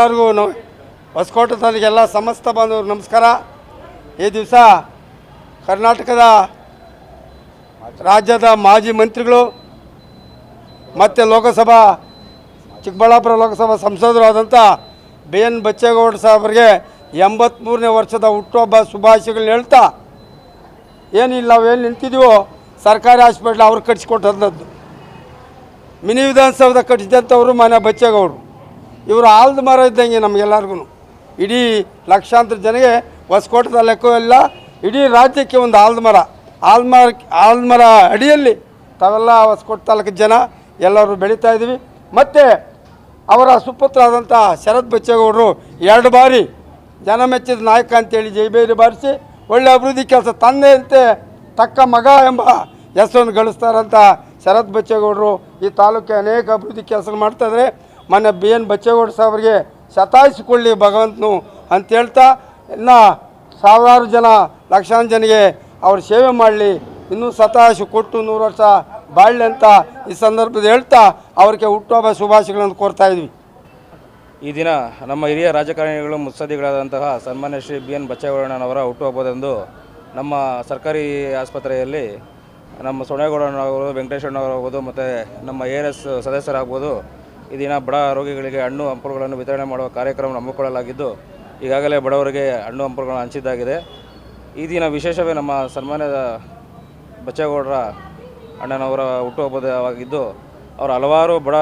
ಎಲ್ಲರಿಗೂ ಹೊಸಕೋಟೆ ತಾಲೂಕೆಲ್ಲ ಸಮಸ್ತ ಬಾಂಧವರು ನಮಸ್ಕಾರ. ಈ ದಿವಸ ಕರ್ನಾಟಕದ ರಾಜ್ಯದ ಮಾಜಿ ಮಂತ್ರಿಗಳು ಮತ್ತು ಲೋಕಸಭಾ, ಚಿಕ್ಕಬಳ್ಳಾಪುರ ಲೋಕಸಭಾ ಸಂಸದರು ಆದಂಥ ಬಿ ಎನ್ ಬಚ್ಚೇಗೌಡ ಸಾಹೇಬರಿಗೆ ಎಂಬತ್ತ್ಮೂರನೇ ವರ್ಷದ ಹುಟ್ಟುಹಬ್ಬ ಶುಭಾಶಯಗಳನ್ನ ಹೇಳ್ತಾ, ಏನಿಲ್ಲ, ನಾವೇನು ನಿಂತಿದ್ದೀವೋ ಸರ್ಕಾರಿ ಹಾಸ್ಪಿಟ್ಲ್ ಅವ್ರು ಕಟ್ಸಿಕೊಟ್ಟಂಥದ್ದು ಮಿನಿ ವಿಧಾನಸೌಧ ಕಟ್ಟಿಸಿದಂಥವ್ರು ಮಾನ್ಯ ಬಚ್ಚೇಗೌಡರು. ಇವರು ಆಲ್ದ ಮರ ಇದ್ದಂಗೆ ನಮಗೆಲ್ಲರಿಗೂ ಇಡೀ ಲಕ್ಷಾಂತರ ಜನಗೆ ಹೊಸಕೋಟದ ಲೆಕ್ಕವಿಲ್ಲ ಇಡೀ ರಾಜ್ಯಕ್ಕೆ ಒಂದು ಆಲ್ದ ಮರ. ಆಲ್ದ ಮರ ಆಲ್ದ ಮರ ಅಡಿಯಲ್ಲಿ ತಾವೆಲ್ಲ ಹೊಸಕೋಟೆ ತಾಲೂಕು ಜನ, ಎಲ್ಲರೂ ಬೆಳೀತಾ ಇದ್ದೀವಿ. ಮತ್ತು ಅವರ ಸುಪುತ್ರ ಆದಂಥ ಶರತ್ ಬಚ್ಚೇಗೌಡರು ಎರಡು ಬಾರಿ ಜನ ಮೆಚ್ಚಿದ ನಾಯಕ ಅಂತೇಳಿ ಜೈಬೇರಿ ಬಾರಿಸಿ ಒಳ್ಳೆ ಅಭಿವೃದ್ಧಿ ಕೆಲಸ ತಂದೆಯಂತೆ ತಕ್ಕ ಮಗ ಎಂಬ ಹೆಸರನ್ನು ಗಳಿಸ್ತಾರಂತ ಶರತ್ ಬಚ್ಚೇಗೌಡರು. ಈ ತಾಲೂಕಿಗೆ ಅನೇಕ ಅಭಿವೃದ್ಧಿ ಕೆಲಸ ಮಾಡ್ತಾಯಿದ್ರೆ ಮೊನ್ನೆ ಬಿ ಎನ್ ಬಚ್ಚೇಗೌಡ ಸಾಹೇಬ್ರಿಗೆ ಶತಾಯಿಸಿಕೊಳ್ಳಿ ಭಗವಂತನು ಅಂತ ಹೇಳ್ತಾ, ಇನ್ನು ಸಾವಿರಾರು ಜನ ಲಕ್ಷಾಂತರ ಜನಗೆ ಅವ್ರ ಸೇವೆ ಮಾಡಲಿ, ಇನ್ನೂ ಶತಾಯುಷು ಕೊಟ್ಟು ನೂರು ವರ್ಷ ಬಾಳಲಿ ಅಂತ ಈ ಸಂದರ್ಭದಲ್ಲಿ ಹೇಳ್ತಾ ಅವ್ರಿಗೆ ಹುಟ್ಟುಹಬ್ಬ ಶುಭಾಶಯಗಳನ್ನು ಕೋರ್ತಾ ಇದ್ವಿ. ಈ ದಿನ ನಮ್ಮ ಹಿರಿಯ ರಾಜಕಾರಣಿಗಳು ಮುತ್ಸದಿಗಳಾದಂತಹ ಸನ್ಮಾನ್ಯ ಶ್ರೀ ಬಿ ಎನ್ ಬಚ್ಚೇಗೌಡನವರ ಹುಟ್ಟುಹಬ್ಬದಂದು ನಮ್ಮ ಸರ್ಕಾರಿ ಆಸ್ಪತ್ರೆಯಲ್ಲಿ ನಮ್ಮ ಸೊಣೇಗೌಡನವರು ವೆಂಕಟೇಶ್ವರನವರಾಗ್ಬೋದು ಮತ್ತು ನಮ್ಮ ಎ ಆರ್ ಎಸ್ ಸದಸ್ಯರಾಗ್ಬೋದು ಈ ದಿನ ಬಡ ರೋಗಿಗಳಿಗೆ ಹಣ್ಣು ಹಂಪಲುಗಳನ್ನು ವಿತರಣೆ ಮಾಡುವ ಕಾರ್ಯಕ್ರಮ ಹಮ್ಮಿಕೊಳ್ಳಲಾಗಿದ್ದು, ಈಗಾಗಲೇ ಬಡವರಿಗೆ ಹಣ್ಣು ಹಂಪಲುಗಳನ್ನು ಹಂಚಿದ್ದಾಗಿದೆ. ಈ ದಿನ ವಿಶೇಷವೇ ನಮ್ಮ ಸನ್ಮಾನ್ಯದ ಬಚ್ಚೇಗೌಡರ ಅಣ್ಣನವರ ಹುಟ್ಟುಹಬ್ಬದವಾಗಿದ್ದು ಅವರು ಹಲವಾರು ಬಡ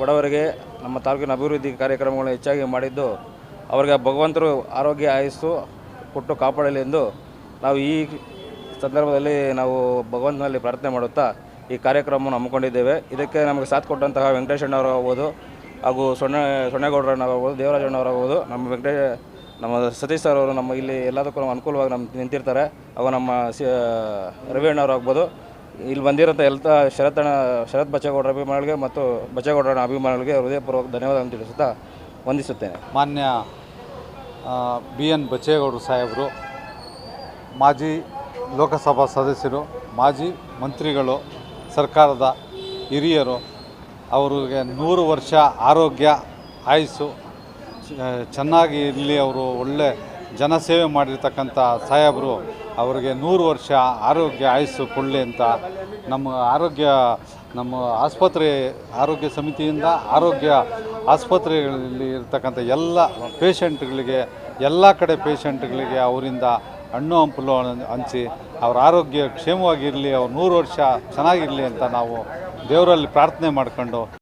ಬಡವರಿಗೆ ನಮ್ಮ ತಾಲೂಕಿನ ಅಭಿವೃದ್ಧಿ ಕಾರ್ಯಕ್ರಮಗಳನ್ನು ಹೆಚ್ಚಾಗಿ ಮಾಡಿದ್ದು, ಅವರಿಗೆ ಭಗವಂತರು ಆರೋಗ್ಯ ಆಯಸ್ಸು ಕೊಟ್ಟು ಕಾಪಾಡಲಿ ಎಂದು ನಾವು ಈ ಸಂದರ್ಭದಲ್ಲಿ ನಾವು ಭಗವಂತನಲ್ಲಿ ಪ್ರಾರ್ಥನೆ ಮಾಡುತ್ತಾ ಈ ಕಾರ್ಯಕ್ರಮವನ್ನು ಹಮ್ಮಿಕೊಂಡಿದ್ದೇವೆ. ಇದಕ್ಕೆ ನಮಗೆ ಸಾಥ್ ಕೊಟ್ಟಂತಹ ವೆಂಕಟೇಶಣ್ಣವರು ಆಗ್ಬೋದು ಹಾಗೂ ಸೊನ್ನೆ ಸೊನ್ನೇಗೌಡರನ್ನಾಗ್ಬೋದು ದೇವರಾಜಣ್ಣವರಾಗ್ಬೋದು ನಮ್ಮ ವೆಂಕಟೇ, ನಮ್ಮ ಸತೀಶ್ ಸರ್ ಅವರು ನಮ್ಮ ಇಲ್ಲಿ ಎಲ್ಲದಕ್ಕೂ ನಮ್ಮ ಅನುಕೂಲವಾಗಿ ನಮ್ಮ ನಿಂತಿರ್ತಾರೆ. ಹಾಗೂ ನಮ್ಮ ಸಿ ರವಿ ಅಣ್ಣವ್ರು ಆಗ್ಬೋದು. ಇಲ್ಲಿ ಬಂದಿರೋಂಥ ಎಲ್ಲ ಶರತ್ ಶರತ್ ಬಚ್ಚೇಗೌಡರ ಅಭಿಮಾನಿಗಳಿಗೆ ಮತ್ತು ಬಚ್ಚೇಗೌಡರ ಅಭಿಮಾನಿಗಳಿಗೆ ಹೃದಯಪೂರ್ವಕ ಅಂತ ತಿಳಿಸುತ್ತಾ ವಂದಿಸುತ್ತೇನೆ. ಮಾನ್ಯ ಬಿ ಎನ್ ಬಚ್ಚೇಗೌಡರು ಸಾಹೇಬರು, ಮಾಜಿ ಲೋಕಸಭಾ ಸದಸ್ಯರು, ಮಾಜಿ ಮಂತ್ರಿಗಳು ಸರ್ಕಾರದ ಹಿರಿಯರು ಅವರಿಗೆ ನೂರು ವರ್ಷ ಆರೋಗ್ಯ, ಆಯುಸ್ಸು ಚೆನ್ನಾಗಿ ಇರಲಿ, ಅವರು ಒಳ್ಳೆ ಜನಸೇವೆ ಮಾಡಿರ್ತಕ್ಕಂಥ ಸಾಹೇಬರು, ಅವರಿಗೆ ನೂರು ವರ್ಷ ಆರೋಗ್ಯ, ಆಯಸ್ಸು ಕೊಡಲಿ ಅಂತ ನಮ್ಮ ಆರೋಗ್ಯ, ನಮ್ಮ ಆಸ್ಪತ್ರೆ, ಆರೋಗ್ಯ ಸಮಿತಿಯಿಂದ ಆರೋಗ್ಯ ಆಸ್ಪತ್ರೆಗಳಲ್ಲಿ ಇರ್ತಕ್ಕಂಥ ಎಲ್ಲ ಪೇಷಂಟ್ಗಳಿಗೆ ಎಲ್ಲ ಕಡೆ ಪೇಷಂಟ್ಗಳಿಗೆ ಅವರಿಂದ ಹಣ್ಣು ಹಂಪಲು ಹಂಚಿ ಅವರ ಆರೋಗ್ಯ ಕ್ಷೇಮವಾಗಿರಲಿ, ಅವ್ರು ನೂರು ವರ್ಷ ಚೆನ್ನಾಗಿರಲಿ ಅಂತ ನಾವು ದೇವರಲ್ಲಿ ಪ್ರಾರ್ಥನೆ ಮಾಡ್ಕೊಂಡು